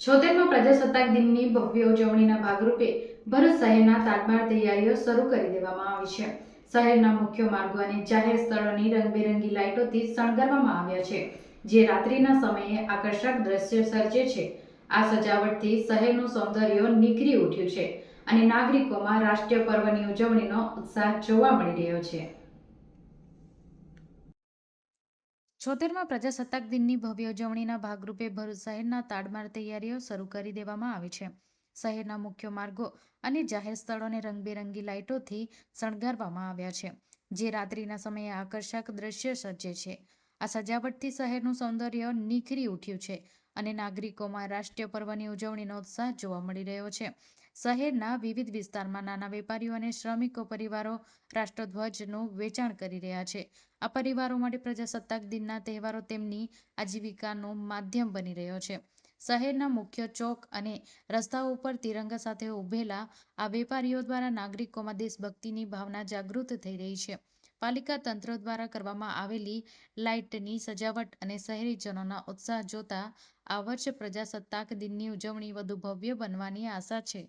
છોતેરમાં પ્રજાસત્તાક દિનની ભવ્ય ઉજવણીના ભાગરૂપે ભરૂચ શહેરના તાડમાર તૈયારીઓ શરૂ કરી દેવામાં આવી છે. શહેરના મુખ્ય માર્ગો અને જાહેર સ્થળોની રંગબેરંગી લાઇટોથી શણગારવામાં આવ્યા છે, જે રાત્રિના સમયે આકર્ષક દ્રશ્ય સર્જે છે. આ સજાવટથી શહેરનું સૌંદર્ય નિખરી ઉઠ્યું છે અને નાગરિકોમાં રાષ્ટ્રીય પર્વની ઉજવણીનો ઉત્સાહ જોવા મળી રહ્યો છે. છોતેરમાં પ્રજાસત્તાક દિનની ભવ્ય ઉજવણીના ભાગરૂપે ભરૂચ શહેરના તાડમાર તૈયારીઓ શરૂ કરી દેવામાં આવી છે. શહેરના મુખ્ય માર્ગો અને જાહેર સ્થળોને રંગબેરંગી લાઇટોથી શણગારવામાં આવ્યા છે, જે રાત્રિના સમયે આકર્ષક દ્રશ્ય સર્જે છે. આ સજાવટથી શહેરનું સૌંદર્ય નિખરી ઉઠ્યું છે અને નાગરિકોમાં રાષ્ટ્રીય પર્વની ઉજવણીનો ઉત્સાહ જોવા મળી રહ્યો છે. શહેરના વિવિધ વિસ્તારમાં નાના વેપારીઓ અને શ્રમિકો પરિવારો રાષ્ટ્રધ્વજનું વેચાણ કરી રહ્યા છે. આ પરિવારો માટે પ્રજાસત્તાક દિનના તહેવારો તેમની આજીવિકાનું માધ્યમ બની રહ્યો છે. શહેરના મુખ્ય ચોક અને રસ્તાઓ ઉપર તિરંગા સાથે ઉભેલા આ વેપારીઓ દ્વારા નાગરિકોમાં દેશભક્તિની ભાવના જાગૃત થઈ રહી છે. પાલિકા તંત્ર દ્વારા કરવામાં આવેલી લાઇટની સજાવટ અને શહેરીજનોના ઉત્સાહ જોતા આ વર્ષે પ્રજાસત્તાક દિનની ઉજવણી વધુ ભવ્ય બનવાની આશા છે.